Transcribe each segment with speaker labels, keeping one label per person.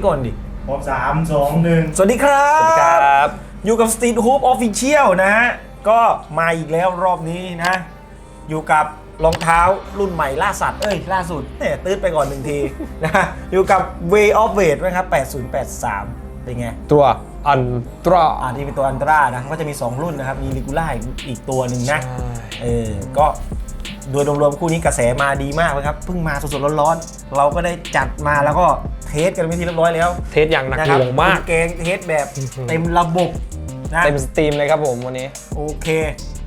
Speaker 1: ามสองหนึ่งให้ก่อนดิ
Speaker 2: พร้อมสามสองหนึ่ง
Speaker 1: สวัสดีครับ
Speaker 3: สวัสดีครับ
Speaker 1: อยู่กับ Street Hoop Official นะฮะ ก็มาอีกแล้วรอบนี้นะ อยู่กับรองเท้ารุ่นใหม่ล่าสัตว์เอ้ย ล่าสุดเนี่ยตืดไปก่อนหนึ่งทีนะ อยู่กับ Way of Weight นะครับ 8083 เป็นไง
Speaker 3: ตัวอันตรา
Speaker 1: อ่าที่เป็นตัวอันตรานะก็จะมี 2 รุ่นนะครับ มีลิกูล่าอีกตัวหนึ่งนะ เออ ก็ โดยรวมๆคู่นี้กระแสมาดีมากเลยครับเพิ่งมาสดๆร้อนๆเราก็ได้จัดมาแล้วก็เทสกันไปนที่เรียบร้อยแล้ว
Speaker 3: เทสอย่างหนัก
Speaker 1: นะ
Speaker 3: ห
Speaker 1: ครับ
Speaker 3: น่วงมาก
Speaker 1: คุณเกงเทสแบบ
Speaker 3: อื้อหือ
Speaker 1: เต็มระบบนะ
Speaker 3: เต็มสตรีมเลยครับผมวันนี้
Speaker 1: โอเค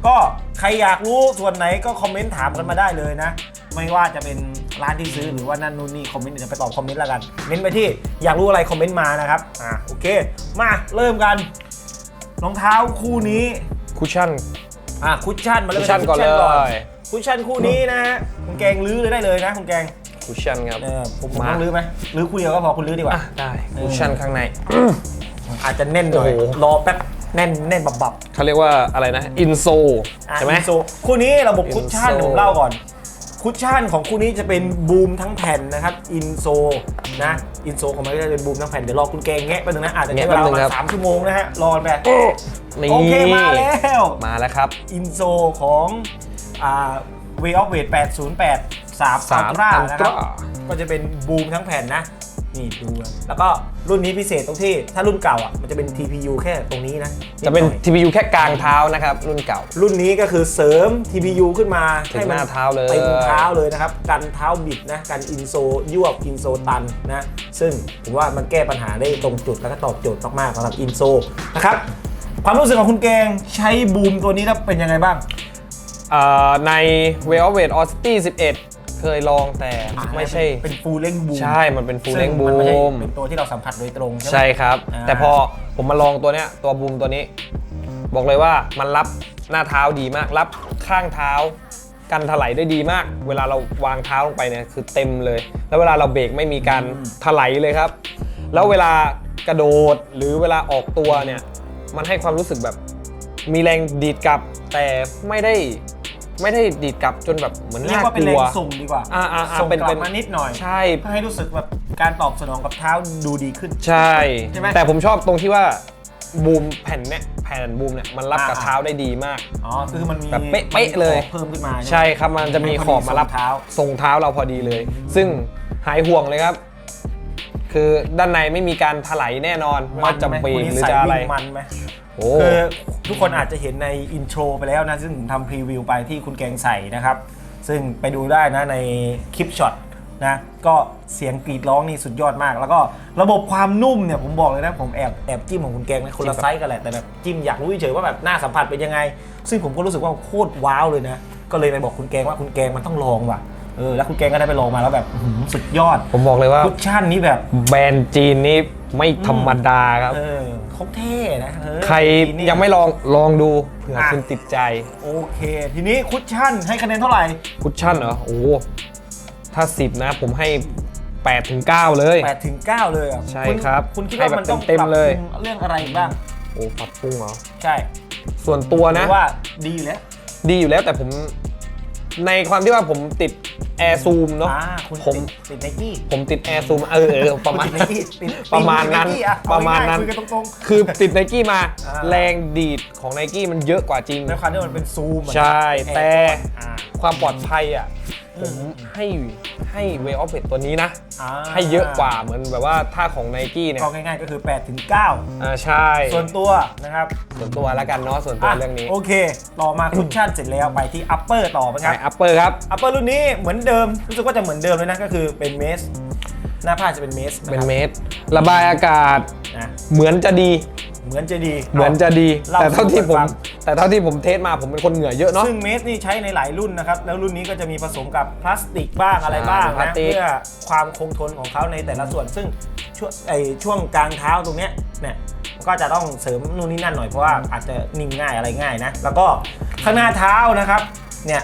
Speaker 1: ก็ใครอยากรู้ส่วนไหนก็คอมเมนต์ถามกันมาได้เลยนะ ไม่ว่าจะเป็นร้านที่ซื้อหรือว่านั่นนู่นนี่คอมเมนต์เดี๋ยวจะไปตอบคอมเมนต์แล้วกันเม้นไปที่อยากรู้อะไรคอมเมนต์มานะครับอ่าโอเค มาเริ่มกันรองเท้าคู่นี้
Speaker 3: คุชชั่น
Speaker 1: อะคุชชั่นมาเริ่ม
Speaker 3: คุชชั่นก่อนเลย
Speaker 1: คุชชั่นคู่นี้นะฮะคุณแกงลื้อเลยได้เลยนะคุณแกง
Speaker 3: คุชชั่นครับ
Speaker 1: เออผมผม
Speaker 3: มา
Speaker 1: ต้องลื้อไหมลื้อคู่เดียวก็พอคุณลื้อดีกว่า
Speaker 3: อะได้คุชชั่นข้างใน
Speaker 1: อาจจะแน่นหน่อย
Speaker 3: โอ้โห
Speaker 1: รอแป๊บแน่นแน่นบับๆ
Speaker 3: เขาเรียกว่าอะไรนะอินโซ
Speaker 1: อะ
Speaker 3: ใช่ไหม
Speaker 1: อินโซคู่นี้ระบบคุชชั่น
Speaker 3: อินโซ
Speaker 1: ผมเล่าก่อนคุชชั่นของคู่นี้จะเป็นบูมทั้งแผ่นนะครับอินโซนะอินโซของมันก็จะเป็นบูมทั้งแผ่นเดี๋ยวรอคุณเกงแงะไปหนึ่งนะอาจจะใช้เวลาประมาณสามชั่วโมงนะฮะรอกันไป
Speaker 3: นี่
Speaker 1: โอเคมาแล้ว
Speaker 3: มาแล้วครับ
Speaker 1: อินโซของ อ่า Way of Weight 808 3
Speaker 3: สาม
Speaker 1: Ultra นะครับ
Speaker 3: Ultra
Speaker 1: ก็จะเป็นบูมทั้งแผ่นนะ นี่ดูกันแล้วก็รุ่นนี้พิเศษตรงที่ถ้ารุ่นเก่าอะมันจะเป็น TPU แค่ตรงนี้นะ
Speaker 3: จะเป็น
Speaker 1: ดหอย
Speaker 3: TPU แค่กลางเท้านะครับ รุ่นเก่า
Speaker 1: รุ่นนี้ก็คือเสริม TPU ขึ้นมา
Speaker 3: ถึง
Speaker 1: ให้มั
Speaker 3: หน้าเท้าเลย
Speaker 1: เต็มเท้าเลยนะครับ กันเท้าบิดนะ กันอินโซยวบอินโซตันนะ ซึ่งผมว่ามันแก้ปัญหาได้ตรงจุดแล้วก็ตอบโจทย์มากๆสำหรับอินโซนะครับ ความรู้สึกของคุณแกงใช้บูมตัวนี้แล้วเป็นยังไงบ้าง
Speaker 3: เอ่อ ใน w e l v e t o s t y 11 เคยลองแต่ไม่ใช่
Speaker 1: เป็นฟูลเล่งบูม
Speaker 3: ใช่ มันเป็นฟูลเล้งบู
Speaker 1: มันไม่ใช่
Speaker 3: ม
Speaker 1: เป็นตัวที่เราสัมผัสโดยตรง ใช่ไหม
Speaker 3: ใช่ครับ
Speaker 1: อ่า
Speaker 3: แต่พอผมมาลองตัวเนี้ยตัวบูมตัวนี้ บอกเลยว่ามันรับหน้าเท้าดีมาก รับข้างเท้า กันถลายได้ดีมาก เวลาเราวางเท้าลงไปเนี่ยคือเต็มเลย แล้วเวลาเราเบรกไม่มีการถลายเลยครับ แล้วเวลากระโดดหรือเวลาออกตัวเนี่ยมันให้ความรู้สึกแบบมีแรงดีดกลับแต่ไม่ได้ ไม่ได้ดีดกลับจนแบบเหมือน
Speaker 1: เรีย
Speaker 3: น่าก
Speaker 1: ว่าเป็น
Speaker 3: ก
Speaker 1: แร
Speaker 3: ลั
Speaker 1: ง
Speaker 3: ว
Speaker 1: ส่งดีกว่า
Speaker 3: อ่าอ่าอ่า
Speaker 1: ส่ง
Speaker 3: เป็น
Speaker 1: กลั
Speaker 3: เป็
Speaker 1: บ
Speaker 3: น
Speaker 1: มานิดหน่อย
Speaker 3: ใช่
Speaker 1: เพื่อให้รู้สึกแบบการตอบสนองกับเท้าดูดีขึ้น
Speaker 3: ใช่
Speaker 1: ใช่ไหม
Speaker 3: แต่ผมชอบตรงที่ว่าบูมแผ่นเนี่ยแผ่นบูมเนี่ยมันรับกับ
Speaker 1: อ่า
Speaker 3: เท้าได้ดีมาก
Speaker 1: อ๋อคือมันมี
Speaker 3: แบบเป๊ะๆเลย
Speaker 1: ขอบเพิ่มขึ้นมา
Speaker 3: ใช่ครับมันจะมีขอบมารับ
Speaker 1: เท้า
Speaker 3: ทรงเท้าเราพอดีเลย ซึ่งหายห่วงเลยครับ คือด้านในไม่มีการถลายแน่นอนไม่ว่าจะเบรกหรือจะอะไร
Speaker 1: มันไหม
Speaker 3: โอ้
Speaker 1: คือทุกคนอาจจะเห็นในอินโทรไปแล้วนะ ซึ่งผมทำพรีวิวไปที่คุณแกงใส่นะครับ ซึ่งไปดูได้นะในคลิปช็อตนะก็เสียงกรีดร้องนี่สุดยอดมาก แล้วก็ระบบความนุ่มเนี่ยผมบอกเลยนะผมแอบแอบจิ้มของคุณแกงนะคนละไซส์กันแหละแต่แบบจิ้มอยากรู้เฉยๆว่าแบบหน้าสัมผัสเป็นยังไง ซึ่งผมก็รู้สึกว่าโคตรว้าวเลยนะ ก็เลยไปบอกคุณแกงว่าคุณแกงมันต้องลองว่ะเออแล้วคุณแกงก็ได้ไปลองมาแล้วแบบอื้อหือสุดยอด
Speaker 3: ผมบอกเลยว่า
Speaker 1: คุชชั่นนี้แบบ
Speaker 3: แบรนด์จีนนี่ ไม่ธรรมดาครับ
Speaker 1: เออเขาเท่นะเออ
Speaker 3: ใคร
Speaker 1: นี่
Speaker 3: ยังไม่ลองลองดูเผื่อ
Speaker 1: อะ
Speaker 3: คุณติดใจ
Speaker 1: โอเค ทีนี้คุชชั่นให้คะแนนเท่าไหร่
Speaker 3: คุชชั่นเหรอ โอ้โหถ้า 10 นะผมให้8ถึง9เลย
Speaker 1: 8 ถึง 9 เลยอะ
Speaker 3: ใช่
Speaker 1: ณ
Speaker 3: ครับ
Speaker 1: คุณคิดว่า
Speaker 3: ให้แบบ
Speaker 1: มันต้อง
Speaker 3: เต็มๆ
Speaker 1: ปรับ
Speaker 3: เลย
Speaker 1: ปรุงเรื่องอะไรอีกบ้าง
Speaker 3: โอ้ปรับปรุงเหรอ
Speaker 1: ใช่
Speaker 3: ส่วนตัว
Speaker 1: หรื
Speaker 3: นะ
Speaker 1: อว่าดีอยู่แล้ว
Speaker 3: ดีอยู่แล้วแต่ผม ในความที่ว่าผมติดแอร์ซูมเนาะ
Speaker 1: อ่าคุณ
Speaker 3: ผม
Speaker 1: ติดไนกี้
Speaker 3: ผมติดแอร์ซูมเออเออประมาณ
Speaker 1: ติดไน
Speaker 3: นั้น
Speaker 1: กี้ติด
Speaker 3: ประมาณนั้น
Speaker 1: ติด Nike อ่
Speaker 3: ประมาณนั้น
Speaker 1: เอง่ยๆคุยกันตรง
Speaker 3: คือติดไนกี้มา
Speaker 1: อ่า
Speaker 3: แรงดีดของไนกี้มันเยอะกว่าจริง
Speaker 1: ๆในความที่มันเป็นซูมอะ
Speaker 3: ใช่
Speaker 1: ร์
Speaker 3: แต่
Speaker 1: อ่า
Speaker 3: ความปลอดภัยอะ ผมให้ให้เวออฟเฟตตัวนี้นะ
Speaker 1: อ่า
Speaker 3: ให้เยอะกว่าเหมือนแบบว่าถ้าของไนกี้เนี่ย
Speaker 1: ก็ง่ายๆก็คือ8ถึง9
Speaker 3: อ่าใช่
Speaker 1: ส่วนตัวนะครับ
Speaker 3: ส่วนตัวแล้วกันเนาะส่วนตัว
Speaker 1: อะ
Speaker 3: เรื่องนี้
Speaker 1: โอเค ต่อมาคุชชั่นเสร็จแล้วไปที่อัปเปอร์ต่อไปค
Speaker 3: ใช่
Speaker 1: รับ
Speaker 3: อัปเปอร์ครับ
Speaker 1: อัปเปอร์รุ่นนี้เหมือนเดิมรู้สึกว่าจะเหมือนเดิมเลยนะก็คือเป็นเมสหน้าผ้าจะเป็นเมส
Speaker 3: เป็นเมตรระบายอากาศ
Speaker 1: นะ
Speaker 3: เหมือนจะดี
Speaker 1: เหมือนจะดี
Speaker 3: เหมือนจะดี
Speaker 1: เล่า
Speaker 3: แต่เท่าที่ผม
Speaker 1: สู่กันฟัง
Speaker 3: แต่เท่าที่ผมเทสมาผมเป็นคนเหงื่อเยอะเนาะ
Speaker 1: ซึ่งเมสนี่ใช้ในหลายรุ่นนะครับ แล้วรุ่นนี้ก็จะมีผสมกับพลาสติกบ้างอะไรบ้าง
Speaker 3: พลา
Speaker 1: นะ
Speaker 3: สติก
Speaker 1: เพื่อความคงทนของเขาในแต่ละส่วน ซึ่งช่วงไอช่วงกลางเท้าตรงเนี้ยเนี่ยก็จะต้องเสริมนู่นนี่นั่นหน่อยเพราะว่าอาจจะนิ่มง่ายอะไรง่ายนะ แล้วก็ข้างหน้าเท้านะครับเนี่ย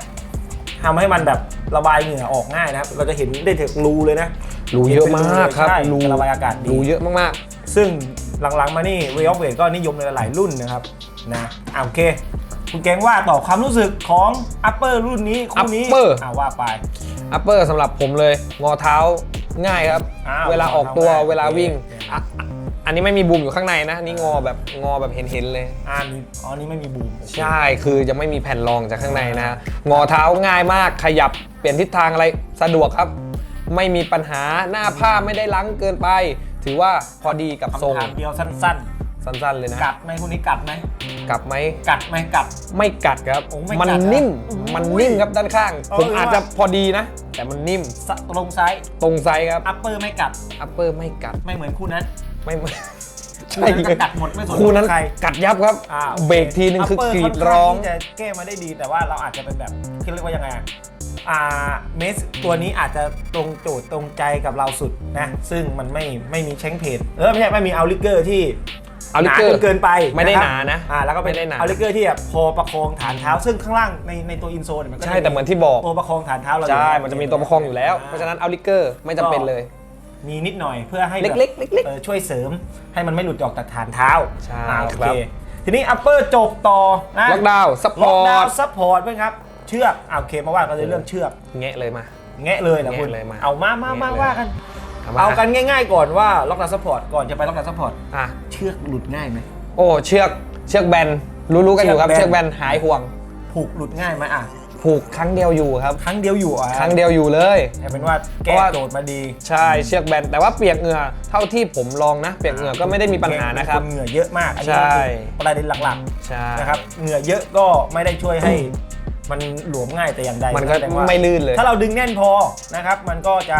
Speaker 1: ทำให้มันแบบระบายเหงื่อออกง่ายนะครับ เราจะเห็นได้ถึงรูเลยนะ
Speaker 3: รูเยอะมากครับ
Speaker 1: ใช่
Speaker 3: รู
Speaker 1: ระบายอากาศดี
Speaker 3: รูเยอะมาก
Speaker 1: ซึ่ง หลังๆมานี่ Way of Weight ก็นิยมในหลายรุ่นนะครับนะอะโอเค คุณแกงว่าต่อความรู้สึกของ Upper รุ่นนี้คู่นี้
Speaker 3: Upper
Speaker 1: อ่าว่าไป
Speaker 3: ๆอัปเปอร์สำหรับผมเลย งอเท้าง่ายครับ
Speaker 1: อ้าว
Speaker 3: เวลาออกตัว
Speaker 1: ทำง่าย
Speaker 3: เวลาวิ่ง
Speaker 1: โอเค
Speaker 3: อะอะอันนี้ไม่มีบูมอยู่ข้างในนะ นี่งอแบบงอแบบเห็นๆเลย
Speaker 1: อ่านี่อ๋อนี่ไม่มีบูม
Speaker 3: ใช่คือยังไม่มีแผ่นรองจากข้างในนะ งอเท้าง่ายมากขยับเปลี่ยนทิศทางอะไรสะดวกครับ ไม่มีปัญหาหน้าผ้าไม่ได้ลังเกินไป ถือว่าพอดีกับทรง
Speaker 1: คำถามเดียวสั้น
Speaker 3: สั้นๆเลยนะ
Speaker 1: ๆ กัดไหมคุณนี้กัดไหม
Speaker 3: กลับไหม
Speaker 1: กัดไหมกัด
Speaker 3: ไม่กัดครับ
Speaker 1: โอ้ไม่
Speaker 3: มัน
Speaker 1: กัดเหรอ
Speaker 3: นิ่ม
Speaker 1: โอ้ย
Speaker 3: มันนิ่มครับด้านข้าง
Speaker 1: เออ
Speaker 3: ผมอาจจะ
Speaker 1: ว่า
Speaker 3: พอดีนะ แต่มันนิ่ม
Speaker 1: สะตรงซ้าย
Speaker 3: ตรงไซส์ครับ
Speaker 1: อัปเปอร์ไม่กัด
Speaker 3: อัปเปอร์ไม่กัด
Speaker 1: ไม่เหมือนคู่นั้น
Speaker 3: ไม่ไม่
Speaker 1: คู่นั้นจะกัดหมดไม่สน
Speaker 3: คู่นั้น
Speaker 1: ใคร
Speaker 3: กัดยับครับ
Speaker 1: อ่าโอค
Speaker 3: เบรกทีนึงคือกรีด
Speaker 1: ปเป
Speaker 3: ร้อง
Speaker 1: ค่นข้าที่จะแก้มาได้ดีแต่ว่าเราอาจจะเป็นแบบคือเรียกว่ายังไงอะ อ่าเมสตัวนี้อาจจะตรงโจทย์ตรงใจกับเราสุดนะ ซึ่งมันไม่ไม่มีแช้งเพจเออไม่ใช่ไม่มีเอาลิเกอร์ที่
Speaker 3: เอาลิเกอร์
Speaker 1: จนเกินไป
Speaker 3: ไม่ได้ะ
Speaker 1: ครับ
Speaker 3: หนานะ
Speaker 1: อ่าแล้วก็เป็น
Speaker 3: ไม่ได้หนา
Speaker 1: เอาลิเกอร์ที่แบบพอประคองฐานเท้า ซึ่งข้างล่างในในตัวอินโซนยมันก็จะ
Speaker 3: ใช่แต่เหมือนที่บอก
Speaker 1: ตัวประคองฐานเท้าเราอยู่
Speaker 3: ใช่
Speaker 1: แล้ว
Speaker 3: มันจะมีตัวประคองอยู่แล้ว เพราะฉะนั้นเอาลิเกอร์ไม่จำเป็นเลย
Speaker 1: มีนิดหน่อยเพื่อให้แบบ
Speaker 3: เล็กๆเล็กๆ
Speaker 1: ออช่วยเสริมให้มันไม่หลุดออกจากฐานเท้า
Speaker 3: ใช่
Speaker 1: อ่าโอ
Speaker 3: ครั
Speaker 1: เค
Speaker 3: บ
Speaker 1: ทีนี้อัปเปอร์จบต่อนะ
Speaker 3: ล็อกดาวน์ซัพพ
Speaker 1: ล็อ
Speaker 3: อก
Speaker 1: ดาว
Speaker 3: ร์ต
Speaker 1: น์ซัพพอร์ตเพื่อนครับ เชือกอ่าโอเคมาว่ากันเลยเรื่องเชือก
Speaker 3: แงะเลยมา
Speaker 1: แงะเลยเหรอคุณ
Speaker 3: แงะเลยมา
Speaker 1: เอามามามา
Speaker 3: แงะเลย
Speaker 1: ว่ากัน
Speaker 3: เอามา
Speaker 1: เอากันง่ายๆก่อนว่าล็อกดาวน์ซัพพอร์ตก่อนจะไปล็อกดาวน์ซัพพอร์ต
Speaker 3: อะ
Speaker 1: เชือกหลุดง่ายไหม
Speaker 3: โอ้ เชือกเชือกแบน รู้ๆกันอยู่ครับ
Speaker 1: เชื
Speaker 3: เชื
Speaker 1: อ
Speaker 3: อกก
Speaker 1: แบ
Speaker 3: แบ
Speaker 1: น
Speaker 3: นหายห่วง
Speaker 1: ผูกหลุดง่ายไหมอะ
Speaker 3: ผูกครั้งเดียวอยู่ครับ
Speaker 1: ครั้งเดียวอยู่อะ
Speaker 3: ครั้งเดียวอยู่เลย
Speaker 1: แต่เป็นว่าแก้
Speaker 3: เพราะว่า
Speaker 1: โจทย์มาดี
Speaker 3: ใช่เชือกแบน แต่ว่าเปียกเหงื่อเท่าที่ผมลองนะ เปียกเหงื่อก็ไม่ได้มีปัญหานะครับ
Speaker 1: เหงื่อเยอะมากอันนี้
Speaker 3: ใช่
Speaker 1: คือประเด็นหลัก
Speaker 3: ใช่
Speaker 1: ๆนะครับเหงื่อเยอะก็ไม่ได้ช่วยให้ มันหลวมง่ายแต่อย่างใด
Speaker 3: มันก็
Speaker 1: แสดงว่า
Speaker 3: ไม่ลื่นเลย
Speaker 1: ถ้าเราดึงแน่นพอนะครับ มันก็จะ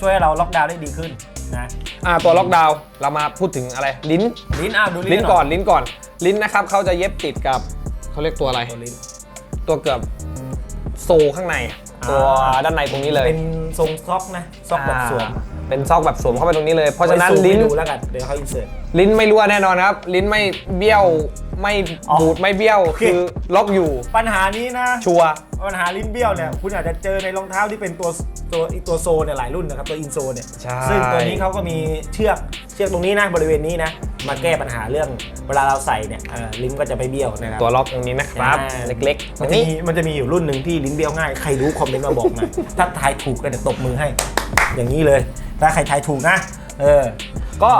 Speaker 1: ช่วยให้เราล็อกดาวน์ได้ดีขึ้นนะ
Speaker 3: อ่าตัวล็อกดาวน์เรามาพูดถึงอะไรลิ้น
Speaker 1: ลิ้นอ้าวดู
Speaker 3: ลิ้
Speaker 1: ลิ้
Speaker 3: น
Speaker 1: น
Speaker 3: ก่อนลิ้นก่อน ลิ้นนะครับเขาจะเย็บติดกับเขาเรียกตัวอะไร
Speaker 1: ตัวลิ้น
Speaker 3: ตัวเกือบโซข้างในอะตัว
Speaker 1: อ่า
Speaker 3: ด้านในตรงนี้เลย
Speaker 1: เป็นทรงซอกนะซอกแบบสวม
Speaker 3: อ่า เป็นซอกแบบสวมเข้าไปตรงนี้เลย เพราะฉะนั้น
Speaker 1: ไว้ซูม
Speaker 3: ลิ้น
Speaker 1: ให้ดูแล้วกันเดี๋ยวเขาอินเสิร์ต
Speaker 3: ลิ้นไม่รั่วแน่นอนครับ ลิ้นไม่เบี้ยวไม่
Speaker 1: อ๋อ
Speaker 3: บูดไม่เบี้ยว
Speaker 1: โอเค
Speaker 3: คือล็อกอยู่
Speaker 1: ปัญหานี้นะ
Speaker 3: ชัวร์
Speaker 1: ปัญหาลิ้นเบี้ยวเนี่ยคุณอาจจะเจอในรองเท้าที่เป็นตัวตัวอีตัวโซเนี่ยหลายรุ่นนะครับตัวอินโซเนี่ย
Speaker 3: ใช่
Speaker 1: ซึ่งตัวนี้เขาก็มีเชือกเชือกตรงนี้นะบริเวณนี้นะ มาแก้ปัญหาเรื่องเวลาเราใส่เนี่ยเอ่อลิ้นก็จะไม่เบี้ยวนะครับ
Speaker 3: ตัวล็อกตรงนี้นะครับ
Speaker 1: ใช่
Speaker 3: เล็กๆตร
Speaker 1: มัน
Speaker 3: ง
Speaker 1: จะ
Speaker 3: นี้
Speaker 1: มีมันจะมีอยู่รุ่นหนึ่งที่ลิ้นเบี้ยวง่ายใครรู้คอมเมนต์มาบอกหน่อยถ้าทายถูกก็เดี๋ยวตบมือให้ อย่างนี้เลย ถ้าใครทายถูกนะ เออ ก็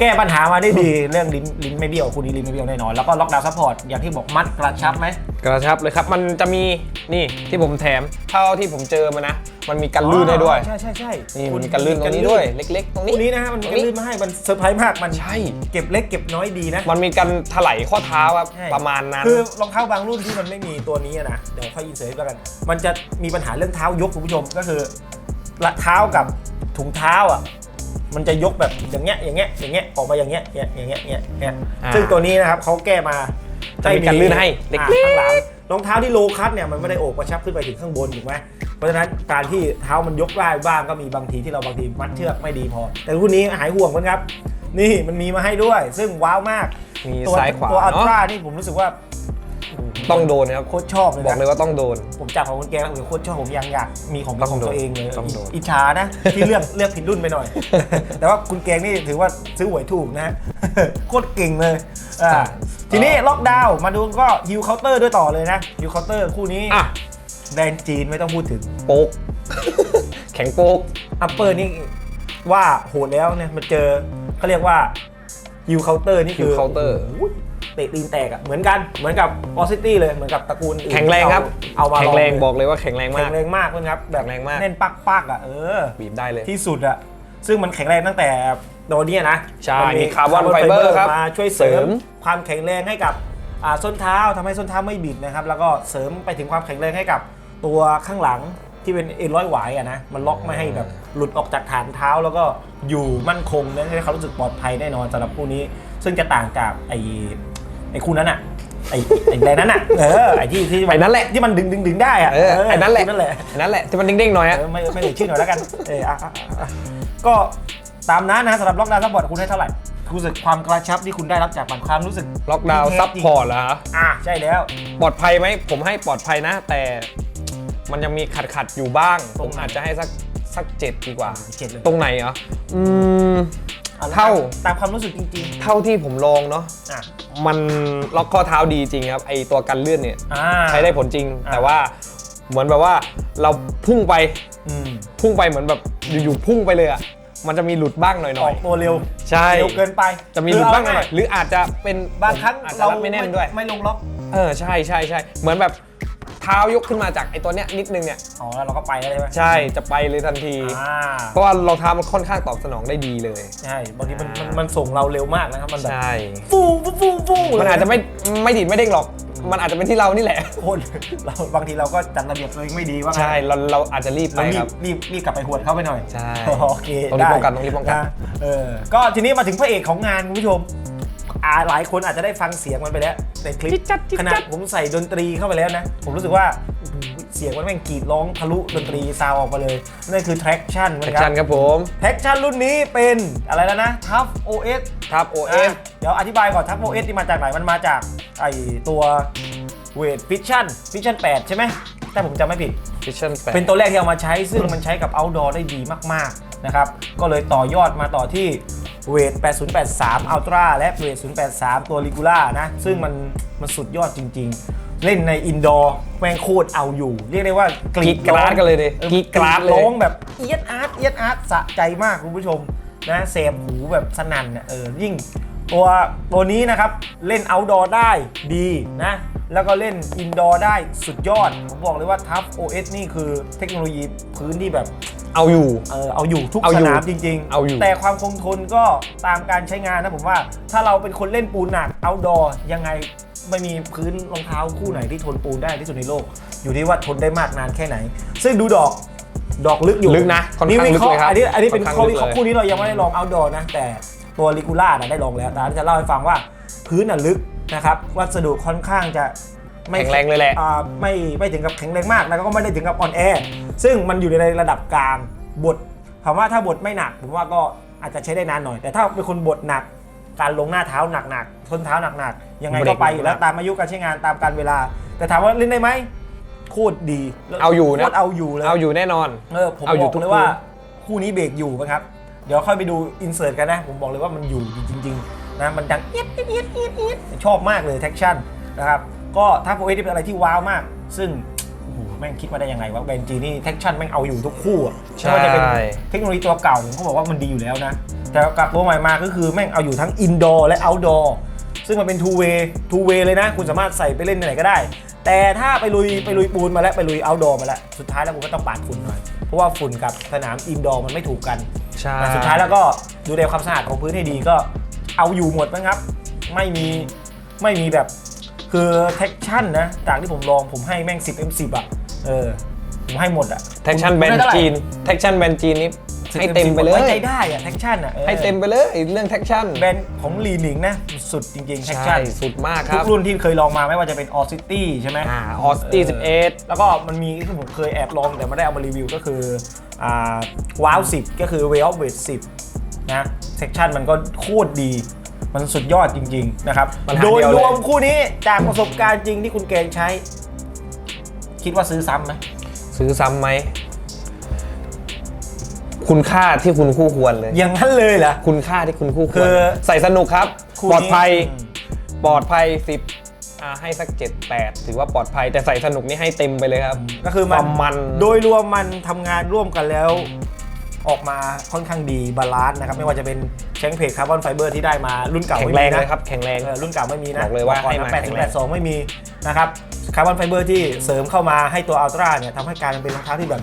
Speaker 1: แก้ปัญหามาได้ดี เรื่องลิ้นลิ้นไม่เบี้ยวคู่นี้ลิ้นไม่เบี้ยวแน่นอน แล้วก็ล็อกดาวน์ซัพพอร์ตอย่างที่บอกมัดกระชับไหม
Speaker 3: กระชับเลยครับ มันจะมีนี่ที่ผมแถมเท่าที่ผมเจอมานะ มันมีกันลื่นให้ด้วย
Speaker 1: ใช่ใช่ใช่
Speaker 3: นี่
Speaker 1: คุ
Speaker 3: มัน
Speaker 1: ณ
Speaker 3: มีกันลื่นตรงนี้ด้วย เล็ก ๆ ตรงนี้
Speaker 1: คู่นี้นะฮะมันมีกันลื่นมาให้มันเซอร์ไพรส์มากมัน
Speaker 3: ใช่
Speaker 1: เก็บเล็กเก็บน้อยดีนะ
Speaker 3: มันมีกันถลายข้อเท้าครับ
Speaker 1: ใช่
Speaker 3: ประมาณนั้น
Speaker 1: คือรองเท้าบางรุ่นที่มันไม่มีตัวนี้อะนะ เดี๋ยวค่อยอินเสิร์ตแล้วกัน มันจะมีปัญหาเรื่องเท้ายกคุณผู้ชม ก็คือ ละเท้ากับถุงเท้าอะมันจะยกแบบอย่างเงี้ยอย่างเงี้ยอย่างเงี้ยออกมาอย่างเงี้ยอย่างเงี้ยอย่างเงี้ยอย่างเงี้ย
Speaker 3: อ่า
Speaker 1: ซึ่งตัวนี้นะครับเขาแก้มา
Speaker 3: จะมีกันลื่นให้เล็กๆ
Speaker 1: อ่าข้างหลังรองเท้าที่โลคัทเนี่ยมันไม่ได้โอบกระชับขึ้นไปถึงข้างบนถูกไหมเพราะฉะนั้นการที่เท้ามันยกได้บ้างก็มีบางทีที่เราบางทีมัดเชือกไม่ดีพอ แต่รุ่นนี้หายห่วงกันครับ นี่มันมีมาให้ด้วย ซึ่งว้าวมาก
Speaker 3: มี
Speaker 1: ตัว
Speaker 3: ซ้ายขวา
Speaker 1: ตัวอัล
Speaker 3: เนาะ
Speaker 1: ตร้านี่ผมรู้สึกว่า
Speaker 3: ต้องโดนนะครับ
Speaker 1: โคตรชอบเลย
Speaker 3: บอก
Speaker 1: นะ
Speaker 3: เลยว่าต้องโดน
Speaker 1: ผมจับของคุณแกแล้วโอ้โหโคตรชอบผมยังอยากมีของเป็น
Speaker 3: ต้
Speaker 1: ข
Speaker 3: อ
Speaker 1: องง
Speaker 3: โดน
Speaker 1: ตัวเองเลย
Speaker 3: ต้องโดน
Speaker 1: อิจฉานะ ที่เลือกเลือกผิดรุ่นไปหน่อย แต่ว่าคุณแกงนี่ถือว่าซื้อหวยถูกนะ โคตรเก่งเลยอ่าทีนี้ล็อกดาวน์มาดูก็ฮิวเคาน์เตอร์ด้วยต่อเลยนะฮิวเคาน์เตอร์คู่นี้
Speaker 3: อะ
Speaker 1: แดนจีนไม่ต้องพูดถึง
Speaker 3: โป๊ก แข็งโป๊ก
Speaker 1: อัปเปอร์นี่ว่าโหดแล้วเนี่ยมาเจอเขาเรียกว่าฮิวเคาน์เตอร์นี่คือ
Speaker 3: Heel counter
Speaker 1: โอ้โห เตะตีนแตกอะเหมือนกันเหมือนกับออสซิตี้เลยเหมือนกับตระกูลอื่น
Speaker 3: แข็งแรงครับ
Speaker 1: เอามา
Speaker 3: แข็
Speaker 1: ล
Speaker 3: ง
Speaker 1: อ
Speaker 3: แรง
Speaker 1: เลย
Speaker 3: บอกเลยว่าแข็งแรงมา
Speaker 1: แข็
Speaker 3: ก
Speaker 1: งแรงมากเลยครับแบบ
Speaker 3: แข็งแรงมาก
Speaker 1: แน่นปักปักๆอะเออ
Speaker 3: บีบได้เลย
Speaker 1: ที่สุดอะซึ่งมันแข็งแรงตั้งแต่โดนเนี่ยนะ
Speaker 3: ใช่
Speaker 1: น
Speaker 3: มีคาร์บอนไฟเบอร์ครับ
Speaker 1: มาช่วยเสริ
Speaker 3: เสริ
Speaker 1: ม
Speaker 3: ม
Speaker 1: ความแข็งแรงให้กับอ่าส้นเท้าทำให้ส้นเท้าไม่บิดนะครับแล้วก็เสริมไปถึงความแข็งแรงให้กับตัวข้างหลังที่เป็นเอ็นร้อยหวายอะนะมันล็อกไม่ให้แบบหลุดออกจากฐานเท้าแล้วก็อยู่มั่นคงนะให้เขารู้สึกปลอดภัยแน่นอนสำหรับคู่นี้ ซึ่งจะต่างจากไอ้ ไอ้คู่นั้นอะไอ้ไอ้แบรนด์นั้นอะเออไอ้ที่ที่มั
Speaker 3: ไอ้นั่นแหละ
Speaker 1: ที่มันดึงดึงดึงได้อะ
Speaker 3: เออไอ้นั่นแหละ
Speaker 1: คู่นั่นแหละ
Speaker 3: ไอ้นั่นแหละที่มันเด้งๆหน่อยอะ
Speaker 1: เออไม่ไม่เอ่ยชื่อหน่อยแล้วกันเอออะอะอะก็ตามนั้นนะสำหรับล็อกดาวน์ซัพพอร์ตคุณให้เท่าไหร่คุณรู้สึกความกระชับที่คุณได้รับจากมันความรู้สึก
Speaker 3: ล็อกดาวน์
Speaker 1: ที่
Speaker 3: ซับ
Speaker 1: แท้จง
Speaker 3: พอร์ตเหรอฮะ
Speaker 1: อะใช่แล้ว
Speaker 3: ปลอดภัยไหมผมให้ปลอดภัยนะ แต่มันยังมีขัดขัดๆอยู่บ้าง
Speaker 1: ต
Speaker 3: ผ
Speaker 1: รง
Speaker 3: ม
Speaker 1: ไหน
Speaker 3: อาจจะให้สักสักเจ็ดดีกว่า
Speaker 1: เจ็ดเลย
Speaker 3: ตรงไหนเหรออืม
Speaker 1: อละ
Speaker 3: เท่า
Speaker 1: ตามความรู้สึกจริง
Speaker 3: เท่าที่ผมลองเนาะ
Speaker 1: ๆ อะ
Speaker 3: มันล็อกข้อเท้าดีจริงครับไอตัวกันเลื่อนเนี่ย
Speaker 1: อ่า
Speaker 3: ใช้ได้ผลจริง
Speaker 1: อ่า
Speaker 3: แต่ว่าเหมือนแบบว่าเราพุ่งไป
Speaker 1: อืม
Speaker 3: พุ่งไปเหมือนแบบอยู่ๆพุ่งไปเลยอะมันจะมีหลุดบ้างหน่
Speaker 1: อ
Speaker 3: อ
Speaker 1: อย กตัวเร็ว
Speaker 3: ๆใช่
Speaker 1: เร็วเกินไป
Speaker 3: จะมีหลุดบ้างห
Speaker 1: คือ
Speaker 3: น่
Speaker 1: เอ
Speaker 3: อยๆหรืออาจจะเป็น
Speaker 1: บางครั้ง
Speaker 3: อาจจะ
Speaker 1: เรา
Speaker 3: รับไม่แน่นด้วย
Speaker 1: ไม่ลงล็อก
Speaker 3: เออใช่ใช่ใช่เหมือนแบบ เท้ายกขึ้นมาจากไอ้ตัวเนี้ยนิดนึงเนี่ย
Speaker 1: อ๋อแล้วเราก็ไปแล้วใช่ไหม
Speaker 3: ใช่จะไปเลยทันที
Speaker 1: อ่า
Speaker 3: เพราะว่ารองเท้ามันค่อนข้างตอบสนองได้ดีเลย
Speaker 1: ใช่บางทีมันมันมันส่งเราเร็วมากนะครับมันแบบ
Speaker 3: ใช่
Speaker 1: ฟูฟูฟูฟู
Speaker 3: มันอาจจะไม่ไม่ดิดไม่เด้งหรอก มันอาจจะเป็นที่เรานี่แหละ
Speaker 1: โคนเราบางทีเราก็จัดระเบียบตัวเองไม่ดีว่างั้น
Speaker 3: ใช่เราเราอาจจะรีบไป
Speaker 1: เรารี
Speaker 3: ครับ บ
Speaker 1: รีบรีบกลับไปหวดเข้าไปหน่อย
Speaker 3: ใช่
Speaker 1: โอเค
Speaker 3: ต้องรีบ
Speaker 1: ได้
Speaker 3: ป้องกันต้องรีบป้องกันะ
Speaker 1: เออ ก็ทีนี้มาถึงพระเอกของงานคุณผู้ชม อ่าหลายคนอาจจะได้ฟังเสียงมันไปแล้วในคลิป
Speaker 3: จิ๊ดจัดจิ๊ด
Speaker 1: ขนา
Speaker 3: จั
Speaker 1: ด
Speaker 3: ด
Speaker 1: ผมใส่ดนตรีเข้าไปแล้วนะ ผมรู้สึกว่าโอ้โหเสียงมันแม่งกรีดร้องทะลุดนตรีซาวออกมาเลยนั่นคือ traction
Speaker 3: แอ
Speaker 1: นะ
Speaker 3: ค
Speaker 1: ค
Speaker 3: ชั่
Speaker 1: รั
Speaker 3: น
Speaker 1: บ
Speaker 3: ครับผม
Speaker 1: traction รุ่นนี้เป็นอะไรแล้วนะ Tough OS
Speaker 3: ครับ
Speaker 1: อะ
Speaker 3: OS
Speaker 1: เดี๋ยวอธิบายก่อน Tough OS ที่มาจากไหน มันมาจากไอตัว Weight Fiction Fiction 8ใช่ไหมถ้าผมจำไม่ผิด
Speaker 3: Vision 8
Speaker 1: เป็นตัวแรกที่เอามาใช้ซึ่งมันใช้กับ outdoor ได้ดีมาก ๆ นะครับ ก็เลยต่อยอดมาต่อที่ เวท 8083 Ultra และเวท 083 ตัว Regular นะ ซึ่งมันมันสุดยอดจริง ๆ เล่นในอินดอร์แม่งโคตรเอาอยู่ เรียกได้ว่าก
Speaker 3: รีดกราดกันเลยดิ
Speaker 1: ออก
Speaker 3: รีดกราดเลย
Speaker 1: ร้องแบบเอียดอาร์ตเอียดอาร์ตสะใจมากคุณผู้ชมนะเสพหูแบบสนั่นเนี่ยเออยิ่งตัวตัวนี้นะครับ เล่น outdoor ได้ดีนะ แล้วก็เล่นอินดอร์ได้สุดยอด ผมบอกเลยว่า Tough OS นี่คือเทคโนโลยีพื้นที่แบบ
Speaker 3: เอาอยู่
Speaker 1: เออเอาอยู่ทุก
Speaker 3: เอา
Speaker 1: ส
Speaker 3: อยู่
Speaker 1: นามจริง
Speaker 3: เอาอยู่
Speaker 1: แต่ความคงทนก็ตามการใช้งานนะผมว่า ถ้าเราเป็นคนเล่นปูนหนัก outdoor ยังไงไม่มีพื้นรองเท้าคู่ไหนที่ทนปูนได้ที่สุดในโลก อยู่ที่ว่าทนได้มากนานแค่ไหน ซึ่งดูดอกดอกลึกอยู่
Speaker 3: ลึกนะค่อนข้าง
Speaker 1: วิ
Speaker 3: ลึก
Speaker 1: เคราะ
Speaker 3: เลย
Speaker 1: ห์
Speaker 3: ครับ
Speaker 1: อันนี้อันนี้เป็น
Speaker 3: ค่อนข้าง
Speaker 1: ข้อ
Speaker 3: ลึ
Speaker 1: วิ
Speaker 3: ก
Speaker 1: เคราะห์
Speaker 3: เลย
Speaker 1: คู่นี้เรายังไม่ได้ลอง outdoor นะ แต่ตัวลิกูล่านะได้ลองแล้วแต่จะเล่าให้ฟังว่าพื้นอะลึก นะครับ วัสดุค่อนข้างจะไม่
Speaker 3: แข็งแรงเลยแหละ
Speaker 1: อ่าไม่ไม่ถึงกับแข็งแรงมากแล้วก็ไม่ได้ถึงกับอ่อนแอ ซึ่งมันอยู่ในระดับกลางบทถามว่าถ้าบทไม่หนักผมว่าก็อาจจะใช้ได้นานหน่อย แต่ถ้าเป็นคนบทหนัก การลงหน้าเท้าหนักๆส้นเท้าหนักๆยังไงก็ไปอยู่แล้วตามอายุการใช้งานตามการเวลา แต่ถามว่าเล่นได้ไหมโคตรดี
Speaker 3: เอาอยู่นะ
Speaker 1: โคตรเอาอยู่เลย
Speaker 3: เอาอยู่แน่นอน
Speaker 1: เออผม
Speaker 3: เอาอยู่
Speaker 1: บอก
Speaker 3: ทุก
Speaker 1: เลยว่าคู่นี้เบรกอยู่นะครับ เดี๋ยวค่อยไปดูอินเสิร์ตกันนะ ผมบอกเลยว่ามันอยู่จริง ๆ นะมันดังเอียดเอียดเอียดเอียดชอบมากเลยแท็กชั่นนะครับก็ถ้าโปรเอสเป็นอะไรที่ว้าวมาก ซึ่งโอ้โหแม่งคิดมาได้ยังไงวะแบรนด์จีนี่แท็กชั่นแม่งเอาอยู่ทุกคู่อะ
Speaker 3: ใช่
Speaker 1: ไม่ว่าจะเป็นเทคโนโลยีตัวเก่าผมก็บอกว่ามันดีอยู่แล้วนะ แต่กับตัวใหม่มาก็คือแม่งเอาอยู่ทั้งอินดอร์และเอาท์ดอร์ซึ่งมันเป็น two way two way เลยนะ คุณสามารถใส่ไปเล่นที่ไหนก็ได้ แต่ถ้าไปลุยไปลุยปูนมาแล้วไปลุยเอาท์ดอร์มาแล้ว สุดท้ายแล้วคุณก็ต้องปาดฝุ่นหน่อย เพราะว่าฝุ่นกับสนามอินดอร์มันไม่ถูกกัน
Speaker 3: ใช่
Speaker 1: แต่สุดท้ายแล้วก็ดูแลความสะอาดของพื้นให้ดีก็ เอาอยู่หมดนะครับ ไม่มีไม่มีแบบคือเทคชั่นนะจากที่ผมลองผมให้แม่ง 10 M10 อะเออผมให้หมดอะ
Speaker 3: แท็กชั่นแบน
Speaker 1: ผมได้เท่าไหร่
Speaker 3: จีนแท็กชั่นแบนจีนนี่
Speaker 1: 10
Speaker 3: ให้เต็มไปเลย
Speaker 1: ไว้ใจได้อะแท็กชั่นอะออ
Speaker 3: ให้เต็มไปเลยเรื่องแท็กชั่น
Speaker 1: แบรนด์ของลีหนิงนะ สุดจริงๆแท็ก
Speaker 3: ใช่
Speaker 1: ชั่น
Speaker 3: สุดมากค
Speaker 1: ทุ
Speaker 3: รั
Speaker 1: ก
Speaker 3: บ
Speaker 1: รุ่นที่เคยลองมาไม่ว่าจะเป็น All City ใช่ไหม
Speaker 3: อ่าออสตี้สิบเอ็ด
Speaker 1: แล้วก็มันมีที่ผมเคยแอบลองแต่ไม่ได้เอามารีวิวก็คืออ่าว้าว10ก็คือ Way of Weight 10 นะเซ c ชันมันก็โคตรดี มันสุดยอดจริง ๆ นะครับ
Speaker 3: ปัญหา
Speaker 1: โดย
Speaker 3: เดียว
Speaker 1: ร
Speaker 3: เลย
Speaker 1: วมคู่นี้จากประสบการณ์จริงที่คุณเกงใช้ คิดว่าซื้อซ้ำไหม
Speaker 3: ซื้อซ้ำไหม คุณค่าที่คุณคู่ควรเลย
Speaker 1: อย่างนั้นเลยเหรอ
Speaker 3: คุณค่าที่คุณคู่คว
Speaker 1: คื
Speaker 3: ร
Speaker 1: อ
Speaker 3: ใส่สนุกครับ
Speaker 1: คู่
Speaker 3: ปลอดภัย
Speaker 1: นี้อืม
Speaker 3: ปลอดภัย10อ่าให้สัก7 8ถือว่าปลอดภัยแต่ใส่สนุกนี่ให้เต็มไปเลยครับ
Speaker 1: ก็คือ
Speaker 3: ค
Speaker 1: มั
Speaker 3: วามมัน
Speaker 1: โดยรวมมันทำงานร่วมกันแล้ว ออกมาค่อนข้างดีบาลานซ์นะครับไม่ว่าจะเป็นแชงเพจคาร์บอนไฟเบอร์ที่ได้มารุ่นเก่า
Speaker 3: แข็ง
Speaker 1: ไม่
Speaker 3: แร
Speaker 1: มี
Speaker 3: ง
Speaker 1: นะ
Speaker 3: เลยครับแข็งแรง
Speaker 1: เออรุ่นเก่าไม่มีนะ
Speaker 3: บอกเลยว่า
Speaker 1: ก่อน
Speaker 3: ให้
Speaker 1: นะ
Speaker 3: มา
Speaker 1: แปด
Speaker 3: แข็
Speaker 1: ถึ
Speaker 3: ง
Speaker 1: ง
Speaker 3: แร
Speaker 1: แป
Speaker 3: ง
Speaker 1: ดสองไม่มีนะครับคาร์บอนไฟเบอร์ที่เสริมเข้ามาให้ตัวอัลตร้าเนี่ยทำให้การมันเป็นรองเท้าที่แบบ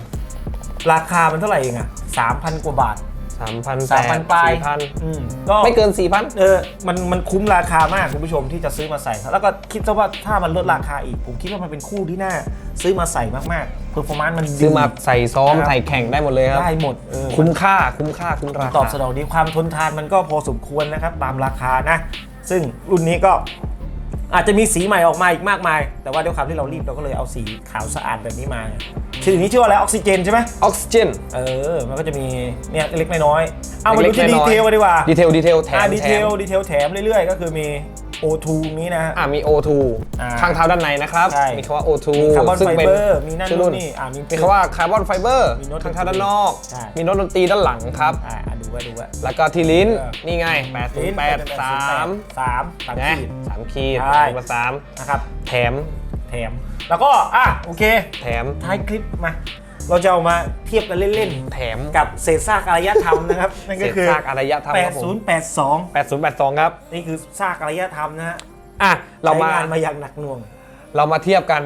Speaker 1: ราคามันเท่าไหร่เองอะ3,000กว่าบาท
Speaker 3: 3,000
Speaker 1: 3,000ปลาย
Speaker 3: 4,000
Speaker 1: อืมก็
Speaker 3: ไม่เกิน4,000
Speaker 1: เออมันมันคุ้มราคามากคุณผู้ชมที่จะซื้อมาใส่ แล้วก็คิดซะว่าถ้ามันลดราคาอีก ผมคิดว่ามันเป็นคู่ที่น่า ซื้อมาใส่มากๆเพอร์ฟอร์มานซ์มันดี
Speaker 3: ซื้อมาใส่ซ้อม
Speaker 1: ครับ
Speaker 3: ใส่แข่งได้หมดเลยครับ
Speaker 1: ได้หมดเออ
Speaker 3: คุ้มค่าคุ้มค่าคุ้มรา
Speaker 1: ตอบ
Speaker 3: คา
Speaker 1: สนองดีความทนทานมันก็พอสมควรนะครับตามราคานะ ซึ่งรุ่นนี้ก็ อาจจะมีสีใหม่ออกมาอีกมากมาย แต่ว่าด้วยความที่เรารีบเราก็เลยเอาสีขาวสะอาดแบบนี้มาชื่อนี้ชื่อว่าอะไรออกซิเจนใช่ไหม
Speaker 3: ออกซิเจน
Speaker 1: เออ มันก็จะมีเนี่ยเล็กๆน้อยๆเอามา
Speaker 3: เล็
Speaker 1: ดู
Speaker 3: กๆ
Speaker 1: ที่ดี
Speaker 3: น้อยๆ
Speaker 1: เทลกันดีกว่า
Speaker 3: ดีเทลดีเทลแถ
Speaker 1: อ่ามดี
Speaker 3: แถ
Speaker 1: เท
Speaker 3: ม
Speaker 1: ลดีเทลแถมเรื่อยๆ ก็คือมี O2 นี้นะฮะ
Speaker 3: อ่ามี O2
Speaker 1: อ่า
Speaker 3: ข้างเท้าด้านในนะครับ
Speaker 1: ใช่
Speaker 3: มีคำว่า O2
Speaker 1: มีคาร์บอน
Speaker 3: ซึ่ง
Speaker 1: ไฟ
Speaker 3: เป็น
Speaker 1: เบอร์มีนั่น
Speaker 3: ชื่อ
Speaker 1: นู่
Speaker 3: รุ่
Speaker 1: น
Speaker 3: น
Speaker 1: นี่อ่ามี
Speaker 3: มีคำว่าคาร์บอนไฟเบอร์
Speaker 1: มีโน้ต
Speaker 3: ข้างเท้าด้านนอก
Speaker 1: ใช่
Speaker 3: มีโน้ตดนตรีด้านหลังครับ
Speaker 1: อ่าอ่าดู ไว้ดูไว้
Speaker 3: แล้วก็ที่ลิ้น
Speaker 1: เออ
Speaker 3: นี่ไง
Speaker 1: ลิ้น
Speaker 3: 8 8 3
Speaker 1: สามสาม
Speaker 3: นะ
Speaker 1: ขีด
Speaker 3: สามขีด
Speaker 1: ใช่
Speaker 3: สามสาม
Speaker 1: นะครับ
Speaker 3: แถม
Speaker 1: แถม แล้วก็ อะ โอเค
Speaker 3: แถม
Speaker 1: ท้ายคลิปมา เราจะเอามาเทียบกันเล่น
Speaker 3: แถม
Speaker 1: ๆ กับเศษซากอารยธรรมนะครับ นั่นก็คือ
Speaker 3: เศษซากอารยธรรมครับผม
Speaker 1: 8082
Speaker 3: 8082 ครับ
Speaker 1: นี่คือซากอารยธรรมนะฮะ
Speaker 3: อะเรามา
Speaker 1: ใช้งานมาอย่างหนักหน่วง
Speaker 3: เรามาเทียบกัน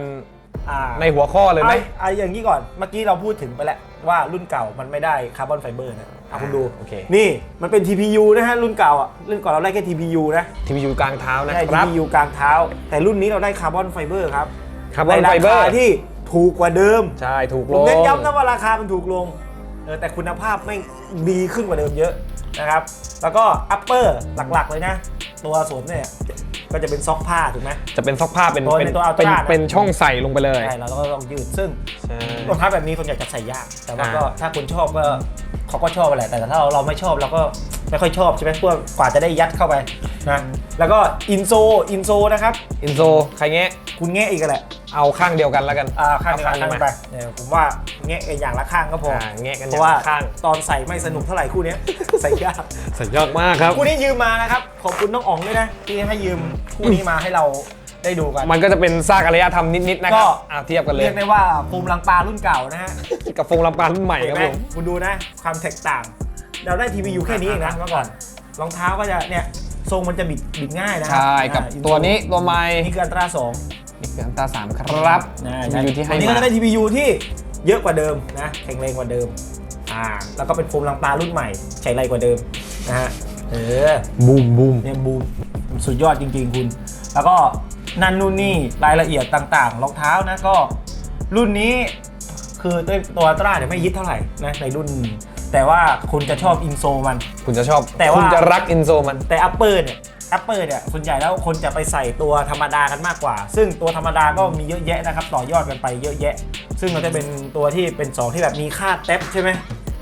Speaker 1: อ่า
Speaker 3: ในหัวข้อเลยไหม
Speaker 1: ไอ้ไอ้อย่างนี้ก่อน เมื่อกี้เราพูดถึงไปแล้วว่ารุ่นเก่ามันไม่ได้คาร์บอนไฟเบอร์นะเอาคุณดู
Speaker 3: โอเค
Speaker 1: นี่มันเป็น TPU นะฮะรุ่นเก่าอะรุ่นก่อนเราได้แค่ TPU นะ
Speaker 3: ทีวียูกลางเท้านะ
Speaker 1: ได้
Speaker 3: ครับ
Speaker 1: TPU กลางเท้า แต่รุ่นนี้เราได้คาร์บอนไฟเบอร์ครับ
Speaker 3: คาร์บอน
Speaker 1: ใน
Speaker 3: ไฟเบอ
Speaker 1: รา
Speaker 3: ร์
Speaker 1: คาที่ถูกกว่าเดิม
Speaker 3: ใช่ ถูก
Speaker 1: ผ
Speaker 3: ล
Speaker 1: ม
Speaker 3: ง
Speaker 1: เน้นย้ำนะว่าราคามันถูกลงเออแต่คุณภาพไม่ดีขึ้นกว่าเดิมเยอะนะครับ แล้วก็อัปเปอร์หลักๆเลยนะ ตัวสวมเนี่ยก็จะเป็นซ็อกผ้าถูกไหม
Speaker 3: จะเป็นซอกผ้าเป็น
Speaker 1: ตัว
Speaker 3: เป็น
Speaker 1: ในตัว Ultra
Speaker 3: เป็น
Speaker 1: นะ
Speaker 3: เป็นช่องใส่ลงไปเลย
Speaker 1: ใช่เราก็ต้องยืดซึ่ง
Speaker 3: ใช่
Speaker 1: รองเท้าแบบนี้คนอยากจะใส่ยาก แต่ว่า
Speaker 3: อ่า
Speaker 1: ก็ถ้าคุณชอบก็ เขาก็ชอบไปแหละแต่ถ้าเราเราไม่ชอบเราก็ไม่ค่อยชอบใช่ไหมพวกกว่าจะได้ยัดเข้าไปนะแล้วก็อินโซอินโซนะครับ
Speaker 3: อินโซใครแงะ
Speaker 1: คุณแงะอีกแหละ
Speaker 3: เอาข้างเดียวกันแล้วกัน
Speaker 1: อ่าข้างหนึ่ง
Speaker 3: เอ
Speaker 1: ข้างหนึ่งไปเนี่ยผมว่าแงะอย่างละข้างก็พอ
Speaker 3: อ่าแงะกัน
Speaker 1: เพราะว่า
Speaker 3: ข้าง
Speaker 1: ตอนใส่ไม่สนุกเท่าไหร่คู่เนี้ยใส่ยาก
Speaker 3: สุดยอดมากครับ
Speaker 1: คู่นี้ยืมมานะครับขอบคุณน้องอ๋องด้วยนะที่ให้ยืมคู่นี้มาให้เรา ได้ดูกัน
Speaker 3: มันก็จะเป็นซากอารยธรรมนิดๆนะค
Speaker 1: ก็
Speaker 3: รับอะเทียบกันเลย
Speaker 1: เรียกได้ว่าปูมลังปลารุ่นเก่านะฮะ
Speaker 3: กับฟงลำปางรุ่นใหม่
Speaker 1: เห็
Speaker 3: คนรับ
Speaker 1: ไหม
Speaker 3: ผม
Speaker 1: คุณดูนะ ความแตกต่าง เราได้ทีวีอยู่แค่นี้เองนะเมื่อก่อนรองเท้าก็จะเนี่ยทรงมันจะบิดบิดง่ายนะ
Speaker 3: ใช่ กับ
Speaker 1: อ่า
Speaker 3: ตัวนี้ตัวใหม่
Speaker 1: นี่คืออันตราสอง
Speaker 3: นี่คืออันตราสามครับ
Speaker 1: นะ
Speaker 3: ทีวียูที่ให้
Speaker 1: อันนี้ก็
Speaker 3: มา
Speaker 1: จะได้ทีวียูที่เยอะกว่าเดิมนะแข็งแรงกว่าเดิมอ่าแล้วก็เป็นโฟมลังปลารุ่นใหม่ใช้ไรกว่าเดิมนะฮะเออ
Speaker 3: บูมบูม
Speaker 1: เนี่ยบูมสุดยอดจริง ๆ คุณ แล้วก็ นั่นนู่นนี่รายละเอียดต่างๆรองเท้านะก็รุ่นนี้คือตัวตราเนี่ยไม่ยึดเท่าไหร่นะในรุ่น แต่ว่าคุณจะชอบอินโซมัน
Speaker 3: คุณจะชอบ
Speaker 1: แต่ว่า
Speaker 3: คุณจะรักอินโซมัน
Speaker 1: แต่อัปเปอร์เนี่ยอัปเปอร์เนี่ยส่วนใหญ่แล้วคนจะไปใส่ตัวธรรมดากันมากกว่า ซึ่งตัวธรรมดาก็มีเยอะแยะนะครับ ต่อยอดกันไปเยอะแยะ ซึ่งมันจะเป็นตัวที่เป็นสองที่แบบมีค่าเท็บใช่ไหม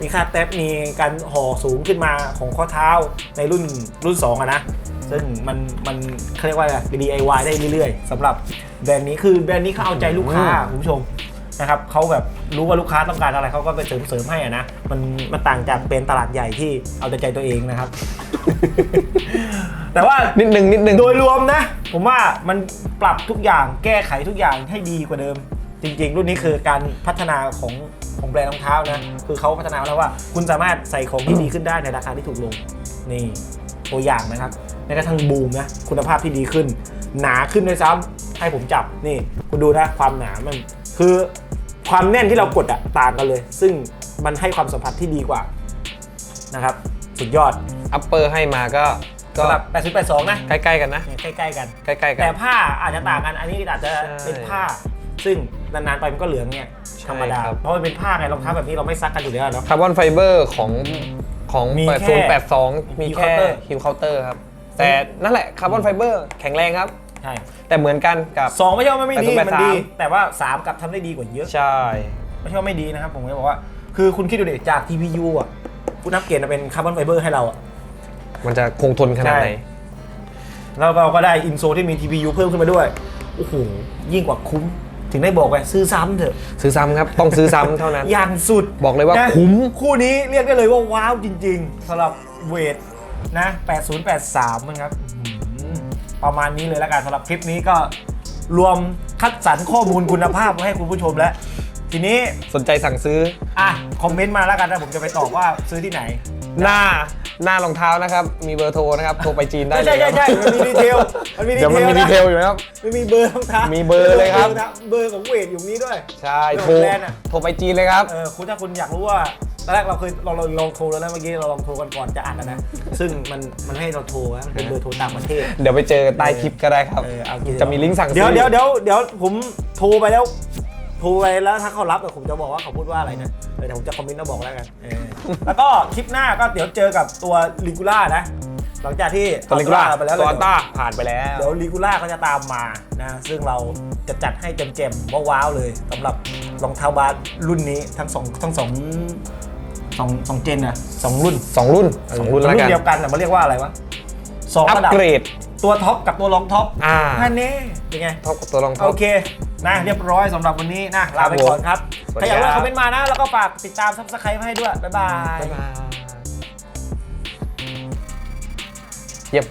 Speaker 1: มีค่าเท็บมีการห่อสูงขึ้นมาของข้อเท้าในรุ่นรุ่น2อะนะ ซึ่งมันมันเขาเรียกว่าอะไร DIY ได้เรื่อยๆสำหรับแบรนด์นี้คือแบรนด์นี้เขาเอาใจลูกค้า
Speaker 3: อืม
Speaker 1: คุณผู้ชมนะครับเขาแบบรู้ว่าลูกค้าต้องการอะไรเขาก็ไปเสริมเสริมให้อะนะมันมันต่างจากเป็นตลาดใหญ่ที่เอาแต่ใจตัวเองนะครับ แต่ว่า
Speaker 3: นิดนึงนิดนึง
Speaker 1: โดยรวมนะ ผมว่ามันปรับทุกอย่างแก้ไขทุกอย่างให้ดีกว่าเดิม จริง ๆ รุ่นนี้คือการพัฒนาของของแบรนด์รองเท้านะคือเขาพัฒนามาแล้วว่า คุณสามารถใส่ของที่ดีขึ้นได้ในราคาที่ถูกลงนี่ตัวอย่างนะครับแม้ กระทั่งบูมนะคุณภาพที่ดีขึ้น หนาขึ้นด้วยซ้ำให้ผมจับนี่ คุณดูนะความหนามัน คือความแน่นที่เรากดอะต่างกันเลย ซึ่งมันให้ความสัมผัสที่ดีกว่านะครับสุดยอด
Speaker 3: อัปเปอร์ให้มาก็ก็
Speaker 1: สำหรับ8082นะ
Speaker 3: ใกล้ๆกันนะ
Speaker 1: เนี่ยใกล้ๆกัน
Speaker 3: ใกล้ๆกัน
Speaker 1: แต่ผ้าอาจจะต่างกันอันนี้อาจจะ
Speaker 3: ใช่
Speaker 1: เป็นผ้า ซึ่งนานๆไปมันก็เหลืองเนี่ย
Speaker 3: ใช่
Speaker 1: ธรรมดา
Speaker 3: ครับ
Speaker 1: เพราะมันเป็นผ้าไงรองเท้าแบบนี้เราไม่ซักกันอยู่แล้วเนาะ
Speaker 3: คาร์บอนไฟเบอร์ของของ
Speaker 1: มี
Speaker 3: เปิด
Speaker 1: แค่
Speaker 3: โฟน82มี
Speaker 1: Heel
Speaker 3: แค่
Speaker 1: Counter
Speaker 3: ฮิวเคาน์เตอร์ครับ แต่นั่นแหละคาร์บอนไฟเบอร์แข็งแรงครับ
Speaker 1: ใช่
Speaker 3: แต่เหมือนกันกับ
Speaker 1: สองไม่ใช่ว่ามันไม่ดี
Speaker 3: 80
Speaker 1: มันดี แต่ว่า 3 กลับทำได้ดีกว่าเยอะ
Speaker 3: ใช่
Speaker 1: ไม่ใช่ว่าไม่ดีนะครับ ผมจะบอกว่า คือคุณคิดดูดิจาก TPU อะคุณนับเกรดมาเป็นคาร์บอนไฟเบอร์ให้เราอะ
Speaker 3: มันจะคงทนขนาดไหน
Speaker 1: ใช่ แล้วเราก็ได้อินโซที่มี TPU เพิ่มขึ้นมาด้วย โอ้โห ยิ่งกว่าคุ้ม ถึงได้บอกไปซื้อซ้ำเถอะ
Speaker 3: ซื้อซ้ำครับ ต้องซื้อซ้ำเท่านั้น
Speaker 1: อย่างสุด
Speaker 3: บอกเลยว่า
Speaker 1: นะ
Speaker 3: คุ้ม
Speaker 1: คู่นี้เรียกได้เลยว่าว้าวจริงๆสำหรับเวท นะ8083มันครับอื้อหือประมาณนี้เลยแล้วกันสำหรับคลิปนี้ก็รวมคัดสรรข้อมูลคุณภาพมาให้คุณผู้ชมแล้ว ทีนี้
Speaker 3: สนใจสั่งซื้อ
Speaker 1: อะ คอมเมนต์มาแล้วกันนะผมจะไปตอบว่าซื้อที่ไหน
Speaker 3: หน้าหน้ารองเท้านะครับ มีเบอร์โทรนะครับ โทรไปจีนได้
Speaker 1: ไม่
Speaker 3: เล
Speaker 1: ใช่
Speaker 3: ย
Speaker 1: ใช่ใช่
Speaker 3: ครับ
Speaker 1: มันมีดีเทลมันมีดี
Speaker 3: เดี๋ยว
Speaker 1: เท
Speaker 3: มัน
Speaker 1: ล
Speaker 3: มีดี
Speaker 1: นะ
Speaker 3: เทลอยู่นะครับ
Speaker 1: มันมีเบอร์รองเท้า
Speaker 3: มีเบอร์เลยครับ
Speaker 1: เบอร์ของเวทอยู่นี้ด้วย
Speaker 3: ใช่
Speaker 1: เรื่อง
Speaker 3: โทร
Speaker 1: แบรนด์อะ
Speaker 3: โทรไปจีนเลยครับ
Speaker 1: เออคุณถ้าคุณอยากรู้ว่า ตอนแรกเราเคยเราเราลองโทรแล้วนะเมื่อกี้เราลองโทรกันก่อนจะอัดอะนะ ซึ่งมันมันให้เราโทรนะมันเป็นเบอร์โทรต่างประเทศ
Speaker 3: เดี๋ยวไปเจอใต้คลิปก็ได้ครับ
Speaker 1: เออเอา
Speaker 3: จะมีลิงก์สั่งซื้
Speaker 1: เดี๋ยวเดี๋ยวเดี๋ยวเดี๋ยวผมโทรไปแล้ว โทรไปแล้วถ้าเขารับเดี๋ยวผมจะบอกว่าเขาพูดว่าอะไรนะเออเดี๋ยวผมจะคอมเมนต์แล้วบอกแล้วกันเออแล้วก็คลิปหน้าก็เดี๋ยวเจอกับตัวลิกูล่านะ หลังจากที่
Speaker 3: ตัวลิงก์ล่า
Speaker 1: เอไปแล้ว
Speaker 3: ตัว
Speaker 1: เดี๋
Speaker 3: อั
Speaker 1: ย
Speaker 3: นต้าผ่านไปแล้ว
Speaker 1: เดี๋ยวลิกูล่าก็จะตามมานะ ซึ่งเราจะจัดให้เจ็มๆว้าวๆเลยสำหรับรองเท้าบาสรุ่นนี้ทั้งสองทั้งสอง สองสองเจนอะสองรุ่น
Speaker 3: สองรุ่นสองรุ่นแล้วกัน
Speaker 1: เดียวกันแต่มันเรียกว่าอะไรวะสอง
Speaker 3: อัป
Speaker 1: ระดับ
Speaker 3: เกรด
Speaker 1: ตัวท็อปกับตัวรองท็อป
Speaker 3: อ่า
Speaker 1: นั่นนี่เป็นไง
Speaker 3: เท่ากับตัวรองเท้า
Speaker 1: โอเคนะเรียบร้อยสำหรับวันนี้นะลาไปก่อนครับ
Speaker 3: สวัส
Speaker 1: ใคร
Speaker 3: ดี
Speaker 1: อยากรู้
Speaker 3: ครับ
Speaker 1: คอมเมนต์มานะ แล้วก็ฝากติดตามซับสไครต์ให้ด้วย บ๊ายบาย
Speaker 3: บ๊ายบายเยี่ยม